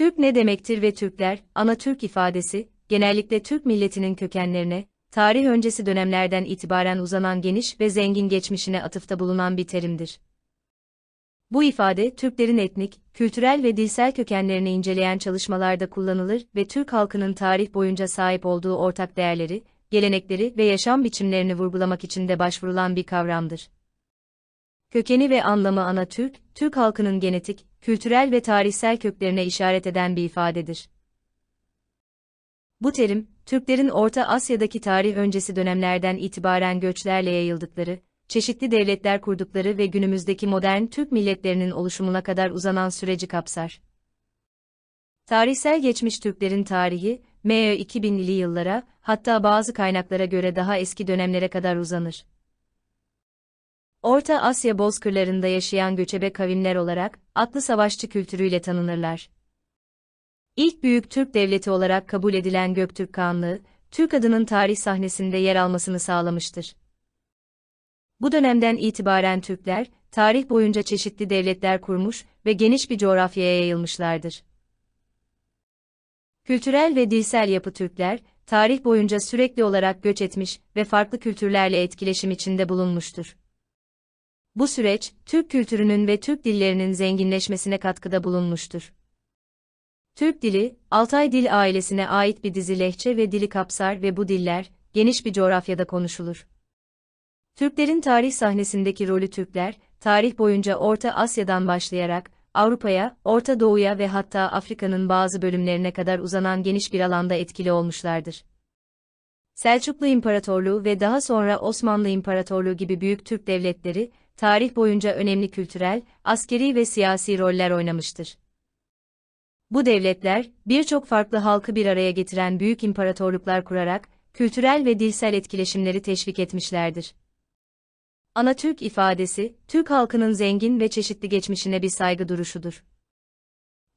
Türk ne demektir ve Türkler, ana Türk ifadesi, genellikle Türk milletinin kökenlerine, tarih öncesi dönemlerden itibaren uzanan geniş ve zengin geçmişine atıfta bulunan bir terimdir. Bu ifade, Türklerin etnik, kültürel ve dilsel kökenlerini inceleyen çalışmalarda kullanılır ve Türk halkının tarih boyunca sahip olduğu ortak değerleri, gelenekleri ve yaşam biçimlerini vurgulamak için de başvurulan bir kavramdır. Kökeni ve anlamı ana Türk, Türk halkının genetik, kültürel ve tarihsel köklerine işaret eden bir ifadedir. Bu terim, Türklerin Orta Asya'daki tarih öncesi dönemlerden itibaren göçlerle yayıldıkları, çeşitli devletler kurdukları ve günümüzdeki modern Türk milletlerinin oluşumuna kadar uzanan süreci kapsar. Tarihsel geçmiş Türklerin tarihi, M.Ö. 2000'li yıllara, hatta bazı kaynaklara göre daha eski dönemlere kadar uzanır. Orta Asya bozkırlarında yaşayan göçebe kavimler olarak, atlı savaşçı kültürüyle tanınırlar. İlk büyük Türk devleti olarak kabul edilen Göktürk Kağanlığı, Türk adının tarih sahnesinde yer almasını sağlamıştır. Bu dönemden itibaren Türkler, tarih boyunca çeşitli devletler kurmuş ve geniş bir coğrafyaya yayılmışlardır. Kültürel ve dilsel yapı Türkler, tarih boyunca sürekli olarak göç etmiş ve farklı kültürlerle etkileşim içinde bulunmuştur. Bu süreç, Türk kültürünün ve Türk dillerinin zenginleşmesine katkıda bulunmuştur. Türk dili, Altay dil ailesine ait bir dizi lehçe ve dili kapsar ve bu diller, geniş bir coğrafyada konuşulur. Türklerin tarih sahnesindeki rolü Türkler, tarih boyunca Orta Asya'dan başlayarak, Avrupa'ya, Orta Doğu'ya ve hatta Afrika'nın bazı bölümlerine kadar uzanan geniş bir alanda etkili olmuşlardır. Selçuklu İmparatorluğu ve daha sonra Osmanlı İmparatorluğu gibi büyük Türk devletleri, tarih boyunca önemli kültürel, askeri ve siyasi roller oynamıştır. Bu devletler, birçok farklı halkı bir araya getiren büyük imparatorluklar kurarak, kültürel ve dilsel etkileşimleri teşvik etmişlerdir. Anatürk ifadesi, Türk halkının zengin ve çeşitli geçmişine bir saygı duruşudur.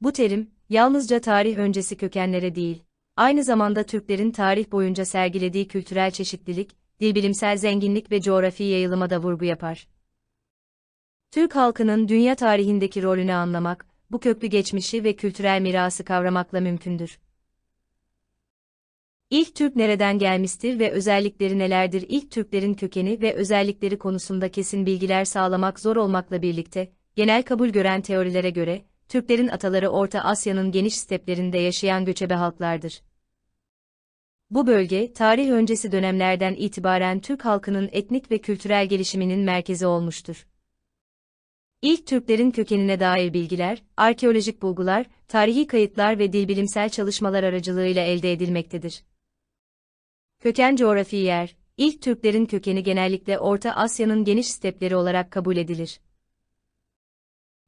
Bu terim, yalnızca tarih öncesi kökenlere değil, aynı zamanda Türklerin tarih boyunca sergilediği kültürel çeşitlilik, dilbilimsel zenginlik ve coğrafi yayılıma da vurgu yapar. Türk halkının dünya tarihindeki rolünü anlamak, bu köklü geçmişi ve kültürel mirası kavramakla mümkündür. İlk Türk nereden gelmiştir ve özellikleri nelerdir? İlk Türklerin kökeni ve özellikleri konusunda kesin bilgiler sağlamak zor olmakla birlikte, genel kabul gören teorilere göre, Türklerin ataları Orta Asya'nın geniş steplerinde yaşayan göçebe halklardır. Bu bölge, tarih öncesi dönemlerden itibaren Türk halkının etnik ve kültürel gelişiminin merkezi olmuştur. İlk Türklerin kökenine dair bilgiler, arkeolojik bulgular, tarihi kayıtlar ve dilbilimsel çalışmalar aracılığıyla elde edilmektedir. Köken coğrafi yer, ilk Türklerin kökeni genellikle Orta Asya'nın geniş stepleri olarak kabul edilir.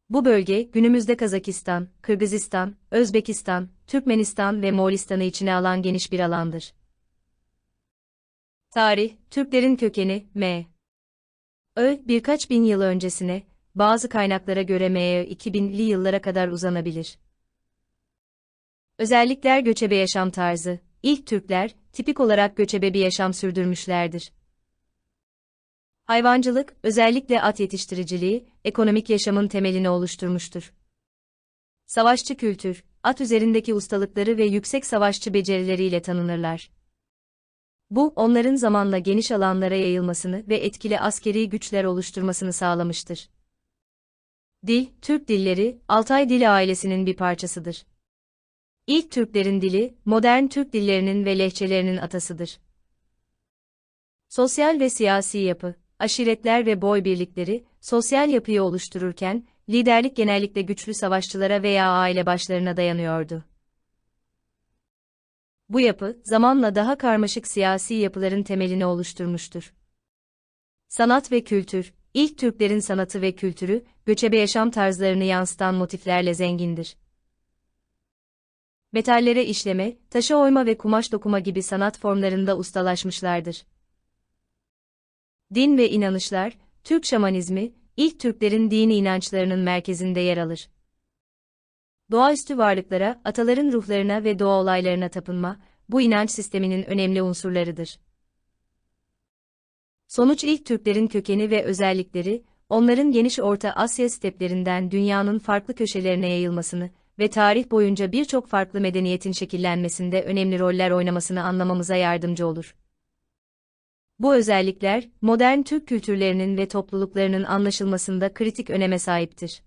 Bu bölge, günümüzde Kazakistan, Kırgızistan, Özbekistan, Türkmenistan ve Moğolistan'ı içine alan geniş bir alandır. Tarih, Türklerin kökeni, M. Ö, birkaç bin yıl öncesine, bazı kaynaklara göre M.Ö. 2000'li yıllara kadar uzanabilir. Özellikler göçebe yaşam tarzı, İlk Türkler, tipik olarak göçebe bir yaşam sürdürmüşlerdir. Hayvancılık, özellikle at yetiştiriciliği, ekonomik yaşamın temelini oluşturmuştur. Savaşçı kültür, at üzerindeki ustalıkları ve yüksek savaşçı becerileriyle tanınırlar. Bu, onların zamanla geniş alanlara yayılmasını ve etkili askeri güçler oluşturmasını sağlamıştır. Dil, Türk dilleri, Altay dili ailesinin bir parçasıdır. İlk Türklerin dili, modern Türk dillerinin ve lehçelerinin atasıdır. Sosyal ve siyasi yapı, aşiretler ve boy birlikleri, sosyal yapıyı oluştururken, liderlik genellikle güçlü savaşçılara veya aile başlarına dayanıyordu. Bu yapı, zamanla daha karmaşık siyasi yapıların temelini oluşturmuştur. Sanat ve kültür, ilk Türklerin sanatı ve kültürü, göçebe yaşam tarzlarını yansıtan motiflerle zengindir metallere işleme, taşa oyma ve kumaş dokuma gibi sanat formlarında ustalaşmışlardır. Din ve inanışlar, Türk şamanizmi, ilk Türklerin dini inançlarının merkezinde yer alır. Doğaüstü varlıklara, ataların ruhlarına ve doğa olaylarına tapınma, bu inanç sisteminin önemli unsurlarıdır. Sonuç ilk Türklerin kökeni ve özellikleri, onların geniş Orta Asya steplerinden dünyanın farklı köşelerine yayılmasını ve tarih boyunca birçok farklı medeniyetin şekillenmesinde önemli roller oynamasını anlamamıza yardımcı olur. Bu özellikler, modern Türk kültürlerinin ve topluluklarının anlaşılmasında kritik öneme sahiptir.